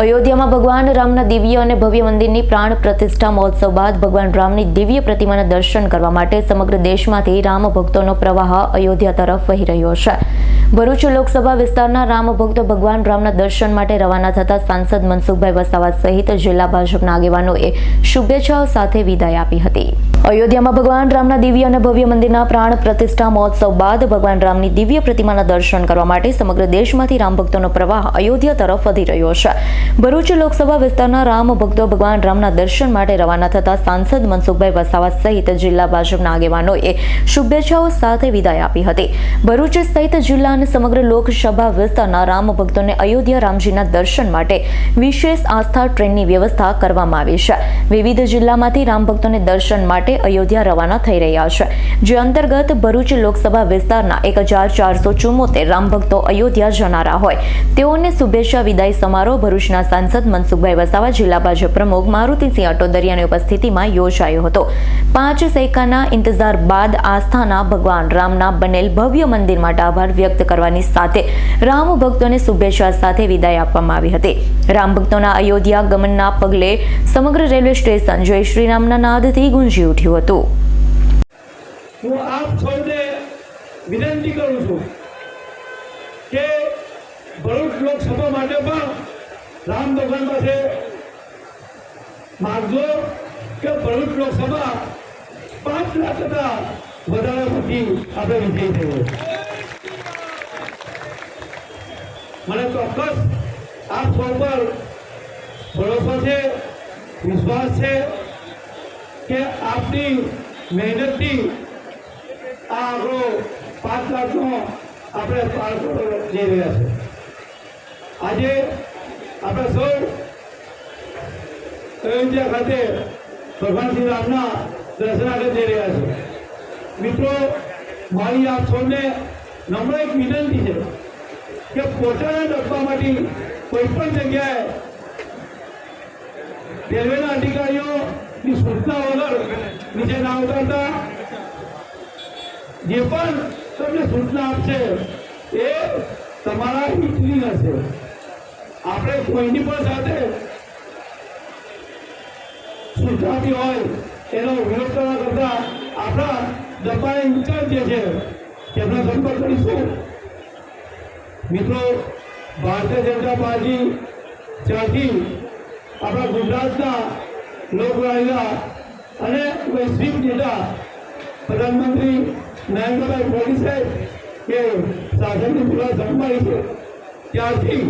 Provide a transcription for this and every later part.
અયોધ્યામાં ભગવાન રામના દિવ્ય અને ભવ્ય મંદિરની પ્રાણ પ્રતિષ્ઠા મહોત્સવ બાદ ભગવાન રામની દિવ્ય પ્રતિમાના દર્શન કરવા માટે સમગ્ર દેશમાંથી રામ ભક્તોનો પ્રવાહ અયોધ્યા તરફ વહી રહ્યો છે. ભરૂચ લોકસભા વિસ્તારના રામ ભક્તો ભગવાન રામના દર્શન માટે રવાના થતા સાંસદ મનસુખભાઈ વસાવા સહિત જિલ્લા ભાજપના આગેવાનોએ શુભેચ્છાઓ સાથે વિદાય આપી હતી. અયોધ્યામાં ભગવાન રામના દિવ્ય અને ભવ્ય મંદિરના પ્રાણ પ્રતિષ્ઠા મહોત્સવ બાદ ભગવાન રામની દિવ્ય પ્રતિમાના દર્શન કરવા માટે સમગ્ર દેશમાંથી રામ ભક્તોનો પ્રવાહ અયોધ્યા તરફ વધી રહ્યો છે. ભરૂચ લોકસભા વિસ્તારના રામ ભક્તો ભગવાન રામના દર્શન માટે રવાના થતા સાંસદ મનસુખભાઈ વસાવા સહિત જિલ્લા ભાજપના આગેવાનોએ શુભેચ્છાઓ સાથે વિદાય આપી હતી. ભરૂચ સહિત જિલ્લા અને સમગ્ર લોકસભા વિસ્તારના રામ ભક્તોને અયોધ્યા રામજીના દર્શન માટે વિશેષ આસ્થા ટ્રેનની વ્યવસ્થા કરવામાં આવી છે. વિવિધ જિલ્લામાંથી રામ ભક્તોને દર્શન માટે અયોધ્યા રવાના થઈ રહ્યા છે. જે અંતર્ગત ભરૂચ લોકસભા વિસ્તારના એક હજાર ચારસો ચુમ્મોતેર રામભક્તો અયોધ્યા જનારા હોય. તેઓને શુભેચ્છા વિદાય સમારોહ ભરૂચના સાંસદ મનસુખભાઈ વસાવા, જિલ્લા ભાજપ પ્રમુખ મારુતિસિંહ અટોદરિયાની ઉપસ્થિતિમાં યોજાયો હતો. પાંચ સૈકાના ઇંતજાર બાદ આસ્થાના ભગવાન રામના બનેલ ભવ્ય મંદિર માટે આભાર વ્યક્ત કરવાની સાથે રામ ભક્તોને શુભેચ્છા સાથે વિદાય આપવામાં આવી હતી. રામ ભક્તોના અયોધ્યા ગમનના પગલે સમગ્ર રેલવે સ્ટેશન જય શ્રીરામના નાદથી ગુંજી ઉઠ્યું હતું. હું આપ સૌને વિનંતી કરું છું કે ભરૂચ લોકસભા માટે પણ રામ ભગવાન પાસે માગજો કે ભરૂચ લોકસભા પાંચ લાખ કરતા વધારે પછી આપણે વિજય થયો મને ચોક્કસ આપ સૌ પર ભરોસો છે, વિશ્વાસ છે. કે આપની મહેનતથી આ આપણો પાંચ લાખનો આપણે પાર જઈ રહ્યા છે. આજે આપણે સૌ અયોધ્યા ખાતે ભગવાન શ્રી રામના દર્શનાર્થે જઈ રહ્યા છે મિત્રો, મારી આપ સૌને નમ્ર એક વિનંતી છે કે પોતાના ડબ્બામાંથી કોઈ પણ જગ્યાએ રેલવેના અધિકારીઓની સૂચના વગર નીચે ના ઉતરતા. જે પણ તમને સૂચના આપશે એ તમારા હિતની હશે આપણે કોઈની પણ સાથે સૂચનાથી હોય, એનો વિરોધ કરવા કરતા આપણા ડબ્બાના ઇન્ચાર્જ જે છે, તેમના સંપર્ક કરીશું. મિત્રો, ભારતીય જનતા પાર્ટી ત્યાંથી આપણા ગુજરાતના લોકલાડીલા અને વૈશ્વિક નેતા પ્રધાનમંત્રી નરેન્દ્રભાઈ મોદી સાહેબ કે શાસનની પૂરા સંભાળી છે. ત્યારથી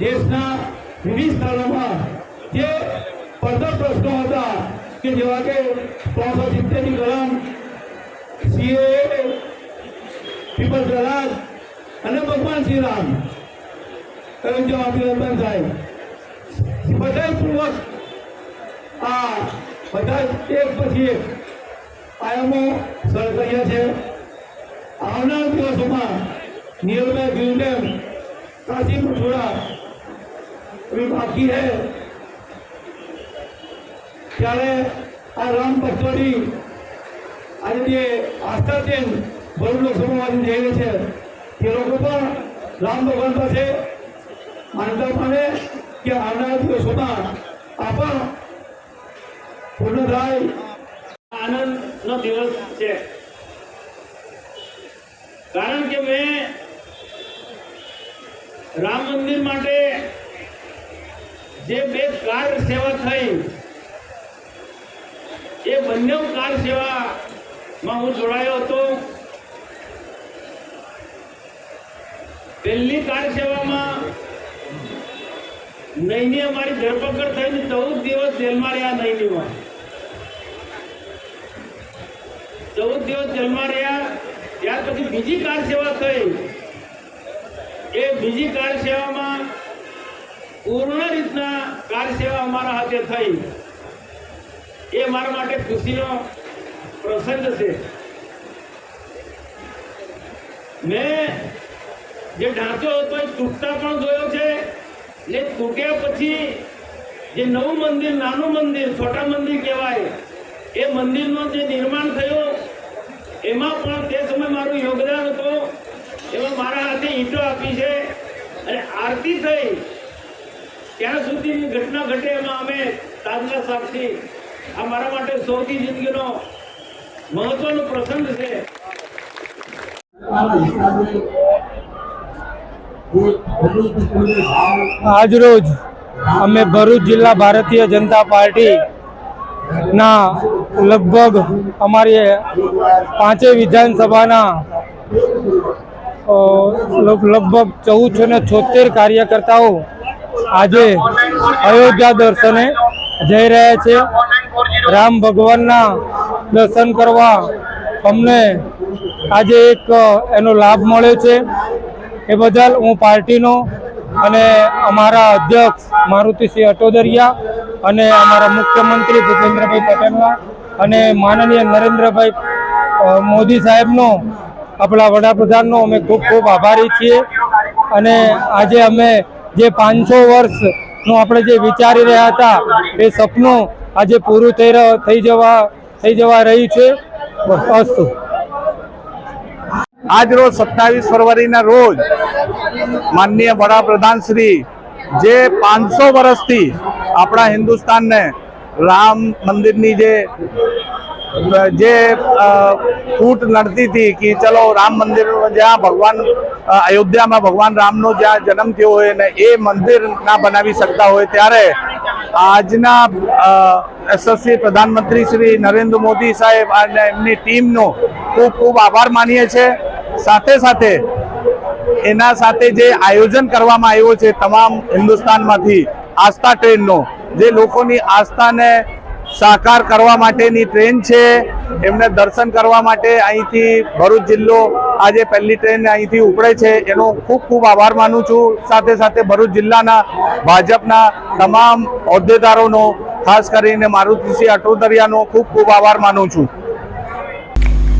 દેશના વિવિધ સ્થળોમાં જે પડતર પ્રશ્નો હતા કે જેવા કે ત્રણસો સિત્તેરની કલમ સીએ પીપલ પ્રહલાદ અને ભગવાન શ્રી રામ અયોધ્યા અભિનંદન થાય બધાપૂર્વક આ બધા એક પછી એક આયામો સર કર્યા છે આવનાર દિવસોમાં nearby green dam Kashi Mathura अभी बाकी है ત્યારે આ રામ ભક્તોની આજે જે આસ્થા છે ભરૂચ લોકસભામાંથી જઈ રહી છે તે લોકો પણ રામ ભગવાન પાસે માનતા માને કે આવનારા દિવસોમાં આ પણ આનંદનો દિવસ છે. કારણ કે મેં રામ મંદિર માટે જે બે કાર સેવા થઈ, એ બંને કાર સેવામાં હું જોડાયો હતો. પહેલી કાર સેવામાં નૈની અમારી ધરપકડ થઈને ચૌદ દિવસ જેલમાં રહ્યા નૈનીમાં ચૌદ દિવસ જેલમાં રહ્યા, ત્યાર પછી બીજી કાર સેવા થઈ. એ બીજી કાર સેવામાં પૂર્ણ રીતના કાર સેવા અમારા હાથે થઈ. એ મારા માટે ખુશીનો પ્રસંગ છે. મેં જે ઢાંચો હતો એ તૂટતા પણ જોયો છે. ને તૂટ્યા પછી જે નવું મંદિર, નાનું મંદિર, છોટા મંદિર કહેવાય, એ મંદિરનો જે નિર્માણ થયું, એમાં પણ તે સમયે મારું યોગદાન હતું. એમાં મારા હાથે ઈંટો આપી છે. અને આરતી થઈ, ત્યાં સુધીની ઘટના ઘટે એમાં અમે તાજના સાક્ષી આ મારા માટે સૌથી જિંદગીનો મહત્વનો પ્રસંગ છે. આજરોજ અમે ભરૂચ જિલ્લા ભારતીય જનતા પાર્ટી ના લગભગ અમારી પાંચેય વિધાનસભાના લગભગ ચૌદસો ને છોતેર કાર્યકર્તાઓ આજે અયોધ્યા દર્શને જઈ રહ્યા છે. રામ ભગવાનના દર્શન કરવા અમને આજે એક એનો લાભ મળ્યો છે. એ બદલ હું પાર્ટીનો અને અમારા અધ્યક્ષ મારુતિસિંહ અટોદરિયા અને અમારા મુખ્યમંત્રી ભૂપેન્દ્રભાઈ પટેલના અને માનનીય નરેન્દ્રભાઈ મોદી સાહેબનો, આપણા વડાપ્રધાનનો અમે ખૂબ ખૂબ આભારી છીએ. અને આજે અમે જે પાંચસો વર્ષનું આપણે જે વિચારી રહ્યા હતા, એ સપનું આજે પૂરું થઈ જવા થઈ જવા રહ્યું છે. અસ્તુ. આજ રોજ સત્તાવીસ ફરવરીના રોજ માનનીય વડાપ્રધાન શ્રી જે પાંચસો વર્ષથી આપણા હિન્દુસ્તાનને રામ મંદિરની જે જે ફૂટ નડતી હતી કે ચલો રામ મંદિર જ્યાં ભગવાન અયોધ્યામાં ભગવાન રામનો જ્યાં જન્મ થયો હોય ને એ મંદિર ના બનાવી શકતા હોય ત્યારે આજના યશસ્વી પ્રધાનમંત્રી શ્રી નરેન્દ્ર મોદી સાહેબ અને એમની ટીમનો ખૂબ ખૂબ આભાર માનીએ છીએ. સાથે સાથે એના સાથે જે આયોજન કરવામાં આવ્યું છે તમામ હિન્દુસ્તાનમાંથી આસ્થા ટ્રેનનો, જે લોકોની આસ્થાને સાકાર કરવા માટેની ટ્રેન છે, એમને દર્શન કરવા માટે અહીંથી ભરૂચ જિલ્લો આજે પહેલી ટ્રેન અહીંથી ઉપડે છે. એનો ખૂબ ખૂબ આભાર માનું છું. સાથે સાથે ભરૂચ જિલ્લાના ભાજપના તમામ હોદ્દેદારોનો, ખાસ કરીને મારુતિસિંહ અટોદરિયાનો ખૂબ ખૂબ આભાર માનું છું.